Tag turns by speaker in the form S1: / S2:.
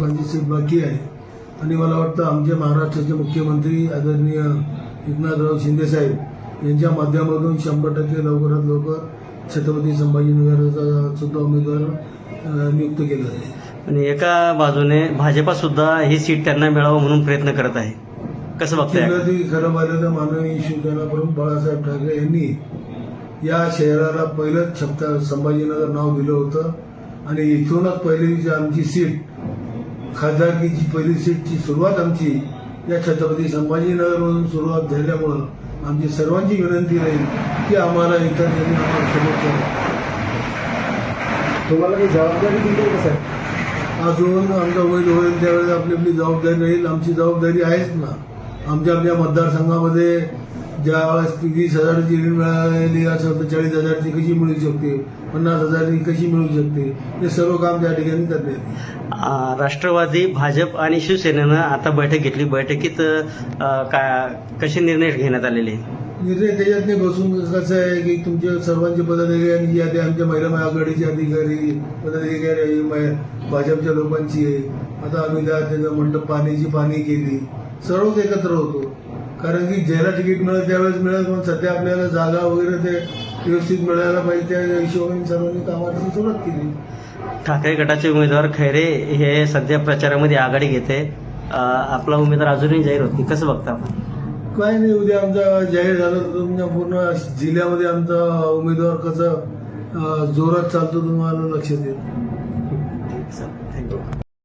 S1: Seat बाकी आहे. आणि मला वाटतं आमचे महाराष्ट्राचे मुख्यमंत्री आदरणीय एकनाथराव शिंदेसाहेब यांच्या माध्यमातून शंभर टक्के लवकरात लवकर छत्रपती संभाजीनगरचा सुद्धा उमेदवार नियुक्त केला आहे
S2: आणि एका बाजूने भाजपा सुद्धा ही सीट त्यांना मिळावं म्हणून प्रयत्न करत आहे. कसं बघताय?
S1: खरं पाहिलं तर माननीय शिवसेना प्रमुख बाळासाहेब ठाकरे यांनी या शहराला पहिलं छप्ता संभाजीनगर नाव दिलं होतं. आणि इथूनच पहिली जी आमची सीट खासदारकीची पहिली सीटची सुरुवात आमची या छत्रपती संभाजीनगरमधून सुरुवात झाल्यामुळं आमची सर्वांची विनंती राहील की आम्हाला इतर त्यांनी आम्हाला करा
S3: तुम्हाला काही जबाबदारी दिली का साहेब?
S1: अजून आमचा उमेद होईल त्यावेळेस आपली आपली जबाबदारी राहील. आमची जबाबदारी आहेच ना. आमच्या आमच्या मतदारसंघामध्ये ज्या वेळेस वीस हजाराची ऋण मिळालेली असेल तर चाळीस हजारची कशी मिळू शकते? पन्नास हजारची कशी मिळू शकते? हे सर्व काम त्या ठिकाणी करण्यात
S2: आ, राष्ट्रवादी भाजप आणि शिवसेनेनं आता बैठक घेतली. बैठकीत अ, का कसे निर्णय घेण्यात आलेले?
S1: निर्णय त्याच्यात नाही बसून कसं आहे की तुमच्या सर्वांचे जी आहे आमच्या महिला आघाडीचे अधिकारी पदाधिकारी आहे, मै- भाजपच्या लोकांची आहे. आता आम्ही त्या त्याचं मंडप पाण्याची पाणी केली. सर्वच एकत्र होतो. कारण की ज्याला तिकीट मिळेल त्यावेळेस मिळेल पण सध्या आपल्याला जागा वगैरे ते व्यवस्थित मिळायला पाहिजे त्या हिशोबाने सर्वांनी कामाची सुरुवात केली.
S2: ठाकरे गटाचे उमेदवार खैरे हे सध्या प्रचारामध्ये आघाडी घेते. आपला उमेदवार अजूनही जाहीर होती कसं बघता आपण?
S1: काय नाही उद्या आमचा जाहीर झालं तर तुमच्या पूर्ण जिल्ह्यामध्ये आमचा उमेदवार कसं जोरात चालतो तुम्हाला लक्षात येईल.